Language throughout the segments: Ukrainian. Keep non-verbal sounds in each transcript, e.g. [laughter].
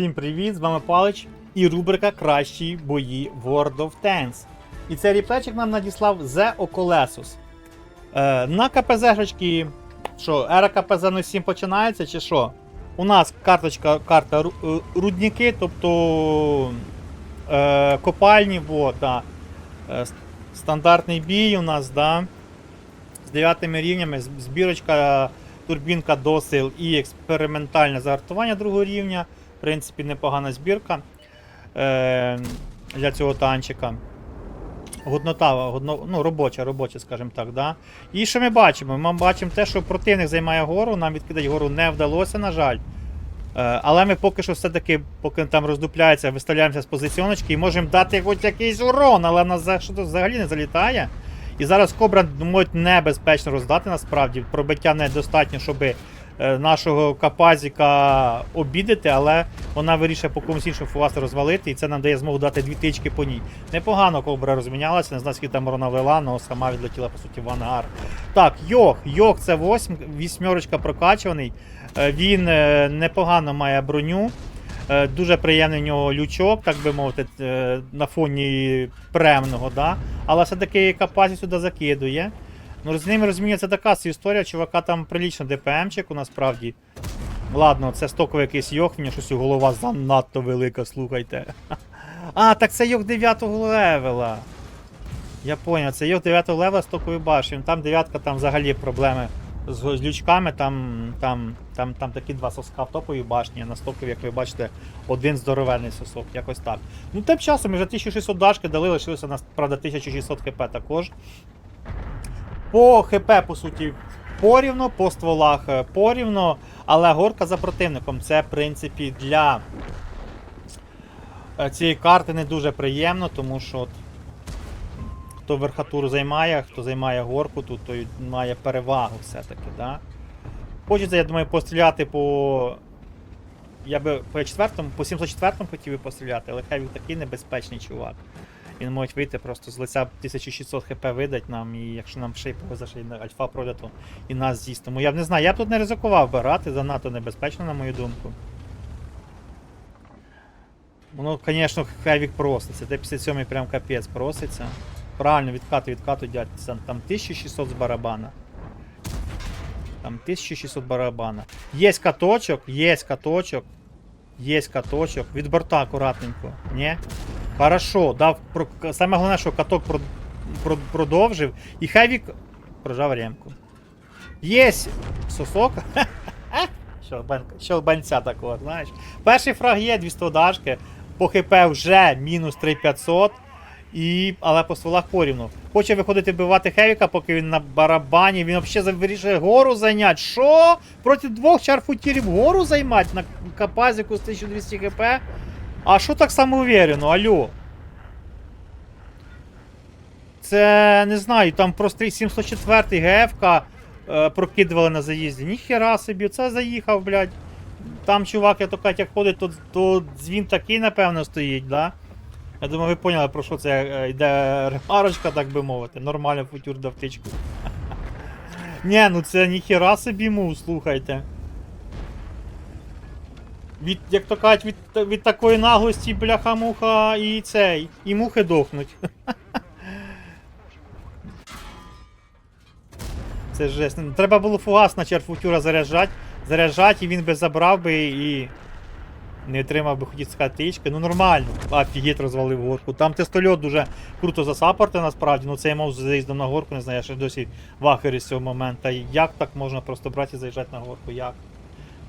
Всім привіт, з вами Палич і рубрика Кращі бої World of Tanks. І цей ріплечик нам надіслав The Ocolesus. Е, на КПЗ-шечки, що, ера КПЗ 07 починається чи що? У нас карточка, карта е, рудники, тобто е, копальні, вот, да. Е, стандартний бій у нас, да. З 9 рівнями, збірочка турбінка досил і експериментальне загартування другого рівня. В принципі, непогана збірка е, для цього танчика. Годнота, годно, ну, робоча, робоча, скажімо так. Да? І що ми бачимо? Ми бачимо те, що противник займає гору, нам відкидати гору не вдалося, на жаль. Е, але ми поки що все-таки, поки там роздупляється, виставляємося з позиціоночки і можемо дати хоч якийсь урон, але нас що взагалі не залітає. І зараз Кобра можуть небезпечно роздати насправді. Пробиття недостатньо, щоб нашого капазіка обідати, але вона вирішує по комусь іншому фугасу розвалити, і це нам дає змогу дати дві тички по ній. Непогано Кобра розмінялася, не знаю, скільки там урона вела, але сама відлетіла, по суті, в ангар. Так, Йох. Йох це восьм, вісьмерочка прокачуваний. Е, Він е, непогано має броню. Е, Дуже приємний у нього лючок, так би мовити, е, на фоні премного, да? але все-таки капазі сюди закидує. Ну, з ними розуміється така історія, чувака там прилічно ДПМчик у насправді. Ладно, це стоковий якийсь йох, нього щось голова занадто велика, слухайте. [laughs] А, так це йох 9 левела. Я поняв, це йох 9 левела стоковий башень. Там дев'ятка, там взагалі проблеми з, з лючками, там, там, там, там такі два соска в топовій башні, а на стокові, як ви бачите, один здоровенний сосок, якось так. Ну, тим часом ми вже 1600 дашки дали, лишилося у правда, 1600 хп також. По ХП, по суті, порівно, по стволах е, порівно, але горка за противником. Це, в принципі, для е, цієї карти не дуже приємно, тому що от, хто верхатуру займає, хто займає горку, тут той має перевагу все-таки. Да? Хочеться, я думаю, постріляти по. Я би по четвертому, по 704 хотів би постріляти, але хай він такий небезпечний чувак. Він може вийти просто з лиця 1600 хп видать нам, і якщо нам ще й повезе, альфа пройде, і нас з'їсть. Тому я б не знаю, я б тут не ризикував би грати, занадто небезпечно, на мою думку. Воно, звісно, хевік проситься. Де 57 прям капець проситься. Правильно, відкату, відкату, дядь. Там 1600 з барабана. Там 1600 барабана. Є каточок, є каточок. Є каточок. Від борта акуратненько. Ні? Хорошо, дав про... саме головне, що каток про... Про... продовжив. І Хевік прожав ремку. Єсь! Сосок. [laughs] Щелбанця такого, знаєш. Перший фраг є 200 дашки. По ХП вже мінус 3500. І... Але по стволах порівну. Хоче виходити вбивати Хевіка, поки він на барабані. Він взагалі вирішує гору зайняти. Що? Проти двох чарфутірів гору займати на капазіку з 1200 хп? А що так самоуверенно, алло? Це не знаю, там просто 704 ГФК е, прокидували на заїзді. Ніхера собі, це заїхав, блядь. Там чувак, я то як ходить, то, то дзвін такий, напевно, стоїть, да? Я думаю, ви поняли, про що це е, йде ремарочка, так би мовити. Нормально футюр дав птичку. [laughs] Ні, ну це ніхера собі мув, слухайте. Від, як то кажуть, від, від такої наглості бляха-муха і цей, і мухи дохнуть. [laughs] Це жесть. Ну, Треба було фугас на черфутюра заряджати, заряджати, і він би забрав би і. Не отримав би хотів сказати тички. Ну нормально. Офігеть розвалив горку. Там тестольот дуже круто засапорти насправді. Ну я мав заїздом на горку, не знаю, я ще досі вахері з цього моменту. Як так можна просто брати і заїжджати на горку? Як?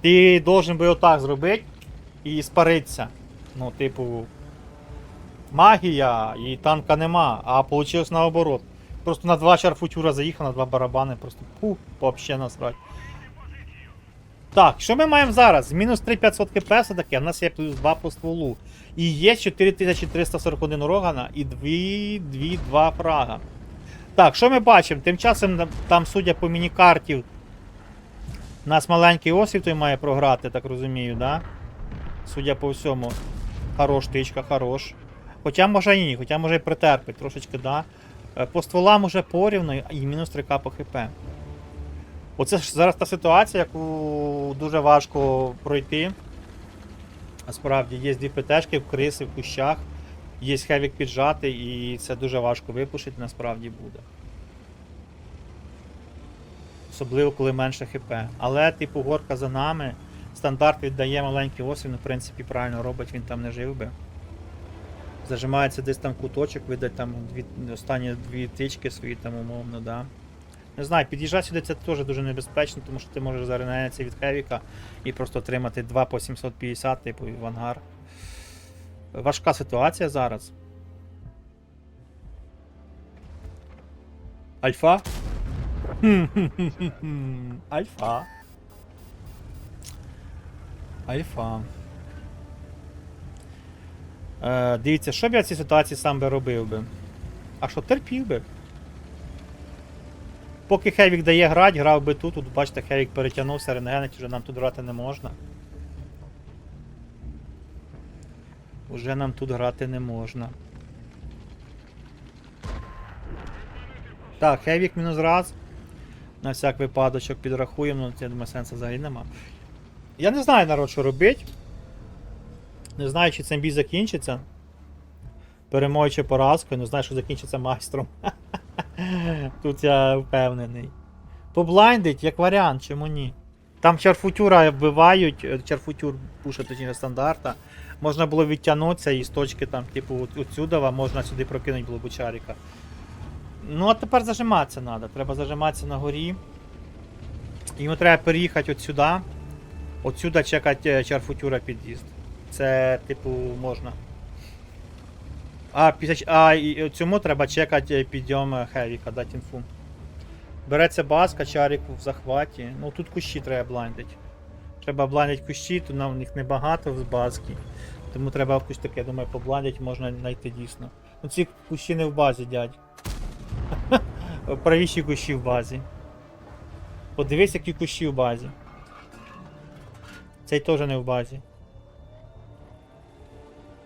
Ти должен би отак зробити і спаритися. Ну, типу. Магія, і танка нема, а вийшло наоборот. Просто на два шарфутюра заїхав, на два барабани, просто пух, вообще насрать. Так, що ми маємо зараз? Мінус 3500 кп все-таки, а в нас є плюс 2 по стволу. І є 4341 рогана і 2, 2, 2 фрага. Так, що ми бачимо? Тим часом там, судя по міні-карті, у нас маленький освіт той має програти, так розумію, да? Судя по всьому. Хорош, тичка, хорош. Хоча може і ні, хоча може і притерпить трошечки, да. Е, По стволам уже порівну і мінус 3к по хп. Оце ж зараз та ситуація, яку дуже важко пройти. Насправді, є дві ПТшки в криси в кущах, є хевік піджатий, і це дуже важко випушити, насправді буде. Особливо, коли менше ХП. Але, типу, горка за нами. Стандарт віддає маленький освін, в принципі, правильно робить, він там не жив би. Зажимається десь там куточок, видать там дві, останні дві тички свої там умовно, да. Не знаю, під'їжджати сюди це теж дуже небезпечно, тому що ти можеш заренеться від Хевіка і просто отримати 2 по 750, типу, в ангар. Важка ситуація зараз. Альфа? [laughs] Альфа. Альфа. Е, дивіться, що б я в цій ситуації сам би робив би? А що, терпів би? Поки Хевік дає грати, грав би тут. Тут бачите, Хевік перетягнувся, рентгенить, вже нам тут грати не можна. Уже нам тут грати не можна. Так, Хевік мінус раз. На всяк випадочок підрахуємо, ну я думаю, сенсу взагалі нема. Я не знаю, народ, що робити. Не знаю, чи цей бій закінчиться. Перемогою чи поразкою, не знаю, що закінчиться майстром. [laughs] Тут я впевнений. Поблайндить, як варіант, чому ні? Там чарфутюра вбивають, е, чарфутюр пушить точніше стандарта. Можна було відтягнутися і з точки там, типу, от- отсюдова, можна сюди прокинути було б чаріка. Ну, а тепер зажиматися треба. Треба зажиматися на горі. Йому треба переїхати от сюди. От сюди чекати е, чарфутюра під'їзд. Це, типу, можна. А, після, а і цьому треба чекати е, підйом е, Хевіка, дати інфу. Береться баска, чарик в захваті. Ну тут кущі треба блайндити. Треба блайндити кущі, тут нам в них небагато в базки. Тому треба кущ таке, думаю, поблайндити можна знайти дійсно. Ну ці кущі не в базі, дядь. Правіші кущі в базі. Подивись, які кущі в базі. Цей теж не в базі.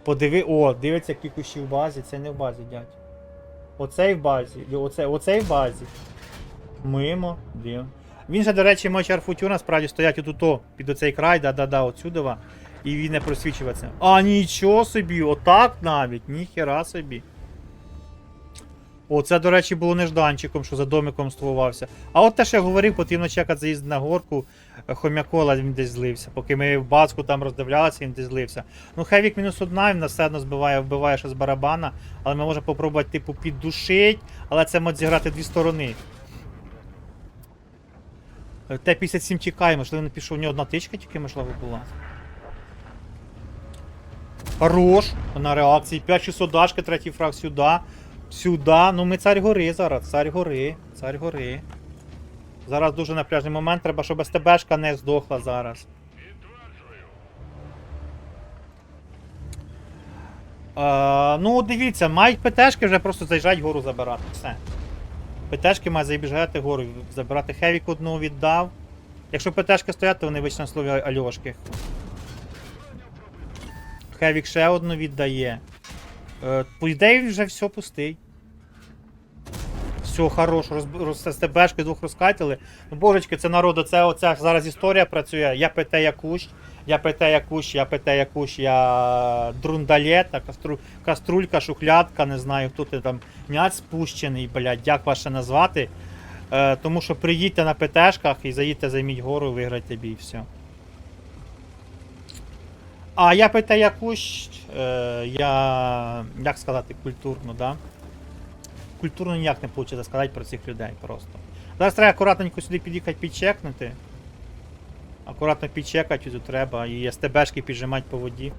Подиви. О, дивиться, які кущі в базі, це не в базі, дядь. Оцей в базі. і Оцей, в базі. Мимо, див. Він же, до речі, мой чарфутюр насправді стоять отуто, під оцей край, да-да-да, отсюдова. І він не просвічується. А нічого собі, отак навіть, ніхера собі. О, це, до речі, було нежданчиком, що за домиком ствувався. А от те, що я говорив, потрібно чекати заїзд на горку. е, Хом'якола він десь злився. Поки ми в баску там роздивлялися, він десь злився. Ну, Хевік мінус одна, він нас все одно збиває, вбиває ще з барабана, але ми можемо попробувати, типу, піддушить, але це може зіграти дві сторони. Е, Т-57 тікає, можливо, не пішов, у нього одна тичка тільки, можливо, була. Хорош! На реакції. 5600 дашки, третій фраг сюди. Сюди. Ну ми царь гори зараз. Царь гори. Царь гори. Зараз дуже напряжний момент, треба, щоб СТБшка не здохла зараз. Е, ну, дивіться, мають ПТшки вже просто заїжджають гору забирати. Все. ПТшки мають заїжджати гору, забирати Хевік одну віддав. Якщо ПТшки стоять, то вони на слові Альошки. Хевік ще одну віддає. Е, по ідеї вже все пустий. Все, хорош, роз, СТБшки двох розкатили. Ну, божечки, це народу, це оця зараз історія працює. Я ПТ Якущ, я ПТ Якущ, я ПТ Якущ, я друндалета, кастру, каструлька, шухлядка, не знаю, хто ти там м'яць спущений, блядь, як вас ще назвати. Е, тому що приїдьте на ПТшках і заїдьте, займіть гору, виграйте бій, все. А я ПТ Якущ, е, я. як сказати, культурно, да? Культурно ніяк не вийде сказати про цих людей просто. Зараз треба акуратненько сюди під'їхати підчекнути. Акуратно підчекати тут треба і СТБшки піджимати по воді.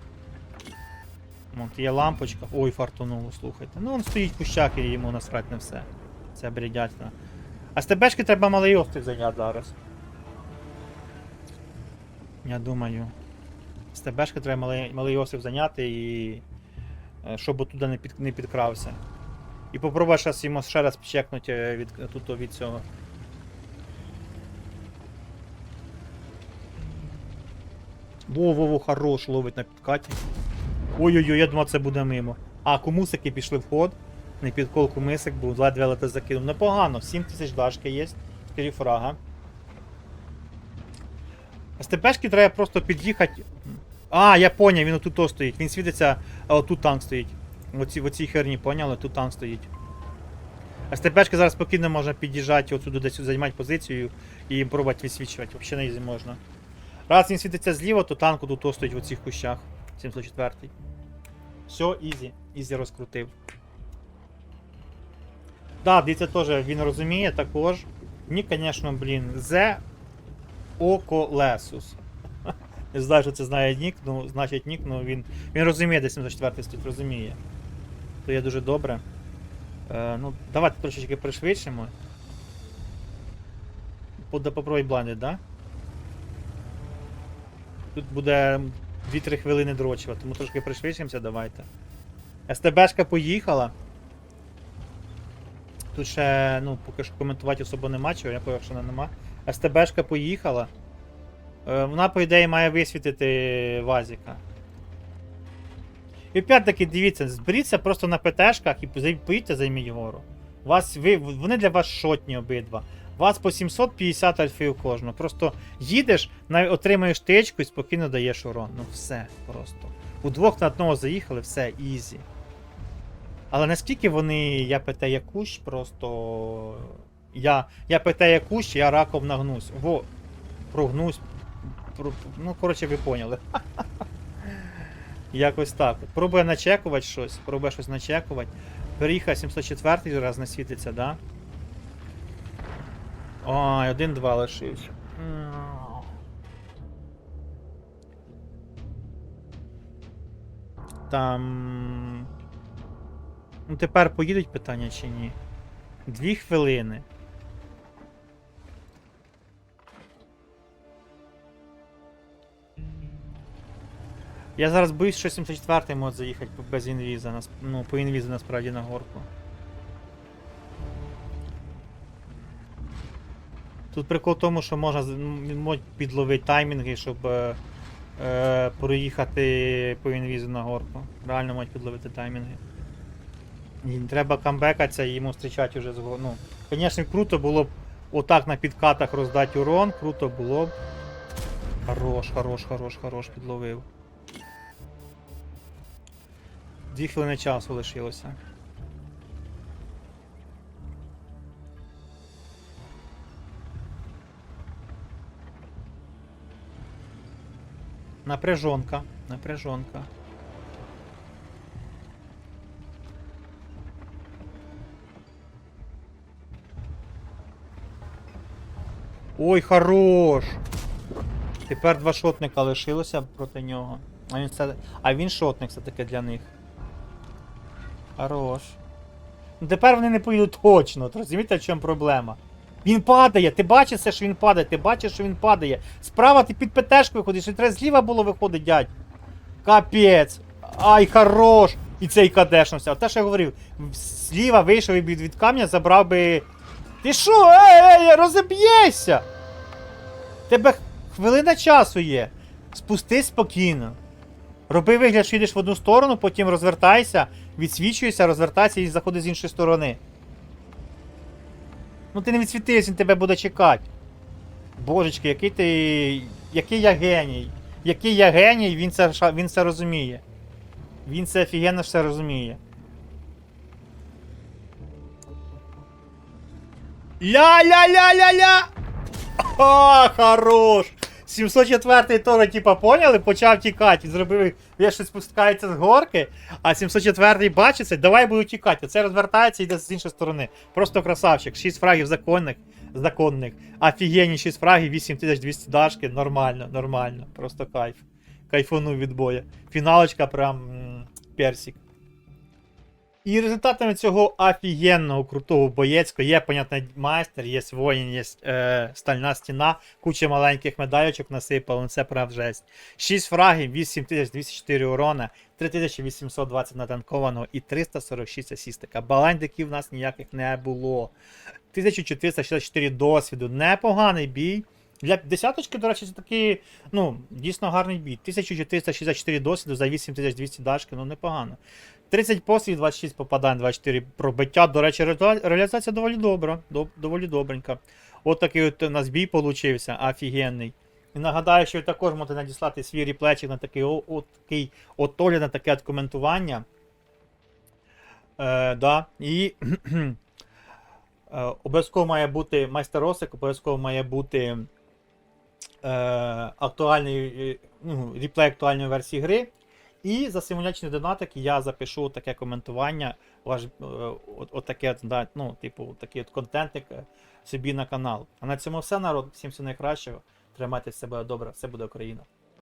От є лампочка. Ой, фартануло, слухайте. Ну він стоїть в кущах і йому насрать на все. Це бредятина. А СТБшки треба малий острів зайняти зараз. Я думаю. СТБшки треба малий, малий острів зайняти і. е, Щоб туди не, під, не підкрався. І попробуй зараз йому ще раз чекнути від, тут від цього. Во-во-во, хорош, ловить на підкаті. Ой-ой-ой, я думав, це буде мимо. А, кумусики пішли в ход. Не підкол кумисик був, ледве лете закинув. Непогано, 7 тисяч дашки є, 4 фрага. СТПшки треба просто під'їхати. А, я поняв, він отут стоїть. Він світиться, а отут танк стоїть. Оці, в оцій херні, поняли? Тут танк стоїть. СТПшки зараз спокійно можна під'їжджати отсюди десь займати позицію і пробувати відсвічувати. Взагалі не можна. Раз він світиться зліва, то танк тут стоїть в оцих кущах. 704. Все, ізі. Ізі розкрутив. Да, дивіться теж, він розуміє також. Ні, звісно, блін, Зе Околесус. [laughs] Не знаю, що це знає нік, ну, значить нік, ну він, він розуміє, де 704 стоїть, розуміє. То є дуже добре. Е, ну, давайте трошечки пришвидшимо. Попробуй блайнди, да? Тут буде 2-3 хвилини дрочива, тому трошки пришвидшимося, давайте. СТБшка поїхала. Тут ще, ну, поки що коментувати особо нема чого, якого якщо нема. СТБшка поїхала. Е, Вона, по ідеї, має висвітити Вазіка. І опять-таки, дивіться, зберіться просто на ПТшках і поїдьте займіть гору. Вас, ви, вони для вас шотні обидва. Вас по 750 альфів кожного. Просто їдеш, отримаєш тичку і спокійно даєш урон. Ну все просто. Удвох на одного заїхали, все, ізі. Але наскільки вони, я ПТ якущ, просто. Я, я ПТ якущ, я раком нагнусь. Во, прогнусь. Про- Ну, коротше, ви поняли. [laughs] Якось так. Пробує начекувати щось, пробує щось начекувати. Переїхав 704 раз не світиться, да? Ой, один-два лишився. Там. Ну тепер поїдуть питання чи ні? Дві хвилини. Я зараз боюсь, що 74-й може заїхати без інвіза, ну, по інвізу насправді на горку. Тут прикол в тому, що можна з- м, він може підловити таймінги, щоб е, е, проїхати по інвізу на горку. Реально можуть підловити таймінги. І треба камбекатися і йому зустрічати вже з Ну, звісно, круто було б отак на підкатах роздати урон, круто було б. Хорош, хорош, хорош, хорош, підловив. Дві хвилини часу лишилося. Напряжонка, напряжонка. Ой, хорош! Тепер два шотника лишилося проти нього. А він, а він шотник все-таки для них. Хорош. Ну тепер вони не поїдуть точно, розумієте, в чому проблема? Він падає, ти бачиш, що він падає, ти бачиш, що він падає. Справа ти під ПТшку виходиш, і треба зліва було виходить, дядь. Капець. Ай, хорош! І цей кадешнувся. Те, що я говорив, зліва вийшов і від камня забрав би. Ти що? Ей, ей, розіб'єшся! Тебе хвилина часу є. Спустись спокійно. Роби вигляд, що йдеш в одну сторону, потім розвертайся, відсвічуєшся, розвертайся і заходи з іншої сторони. Ну ти не відсвітився, він тебе буде чекати. Божечки, який ти. Який я геній. Який я геній, він це, він це розуміє. Він це офігенно все розуміє. Ля-ля-ля-ля-ля! О, хорош! 704-й теж, типа, поняли, почав тікати. Зробив, він щось спускається з горки, а 704-й бачиться, давай буду тікати. Оце розвертається і йде з іншої сторони. Просто красавчик. 6 фрагів законних, законних. Офігенні 6 фрагів, 8200 дашки. Нормально, нормально. Просто кайф. Кайфанув від бою. Фіналочка прям персик. І результатами цього офігенного крутого боєцького є, понятно, майстер, є воїн, є е, стальна стіна, куча маленьких медальочок насипало, ну це прав жесть. 6 фрагів, 8204 урона, 3820 натанкованого і 346 асістика. Баландиків в нас ніяких не було. 1464 досвіду. Непоганий бій. Для десяточки, до речі, це такий, ну, дійсно гарний бій. 1464 досвіду за 8200 дашки, ну непогано. 30 пострілів, 26 попадань, 24 пробиття. До речі, реалізація доволі добра. дов- Доволі добренька. От такий от у нас бій получився, офігенний. І нагадаю, що ви також можете надіслати свій ріплечик на такий, о, о, такий от на таке от коментування. Е, да. І е, обов'язково має бути майстеросик, обов'язково має бути е, актуальний е, ну, ріплей актуальної версії гри. І за симулячний донатик я запишу таке коментування, ваш, отаке, от, от ну, типу, такий от контентик е, собі на канал. А на цьому все, народ. Всім всього найкращого. Тримайте себе добре, все буде Україна.